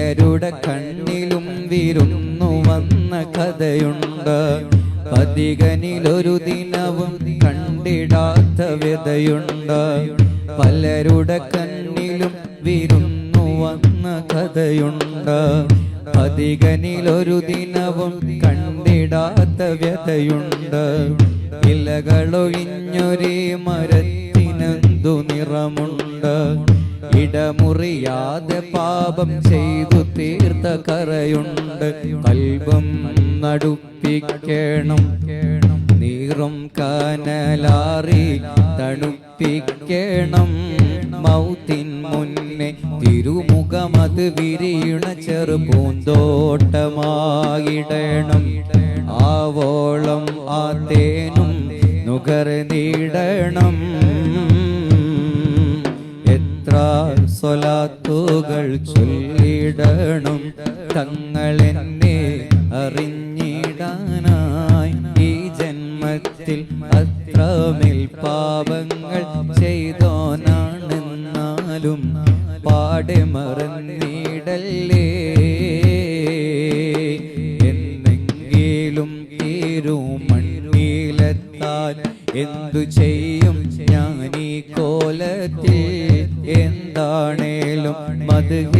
പലരുടെ കണ്ണിലും വിരുന്നു വന്ന കഥയുണ്ട്. പതികനിലൊരു ദിനവും കണ്ടിടാത്ത വ്യതയുണ്ട്. പലരുടെ കണ്ണിലും വിരുന്നു വന്ന കഥയുണ്ട്. പതികനിലൊരു ദിനവും കണ്ടിടാത്ത വ്യതയുണ്ട്. ഇലകളൊഴിഞ്ഞൊരേ മരത്തിനെന്തു നിറമുണ്ട്. ഇടമുറിയാതെ പാപം ചെയ്തു തീർത്ത കറയുണ്ട് കൽബം നടുപ്പിക്കണം. നീറും കനലാറി തണുപ്പിക്കണം. മൗത്തിൻ മുന്നേ തിരുമുഖമത് വിരിയണ ചെറുപൂന്തോട്ടമായിടണം ആവോളം ആ തേനും നുകർന്നിടണം സ്വലാത്തുകൾ ചൊല്ലിടണം. തങ്ങളെന്നെ അറിഞ്ഞിടാനായി ഈ ജന്മത്തിൽ അത്രമേൽ പാപങ്ങൾ ചെയ്തോനാണെന്നാലും പാടെ മറന്നിടല്ലേ? എന്നെങ്കിലും തിരുമണ്ണിലെത്താൻ എന്തു ചെയ്യും? ഞാനീ കോലത്തിൽ എന്താണേലും മധുവിൽ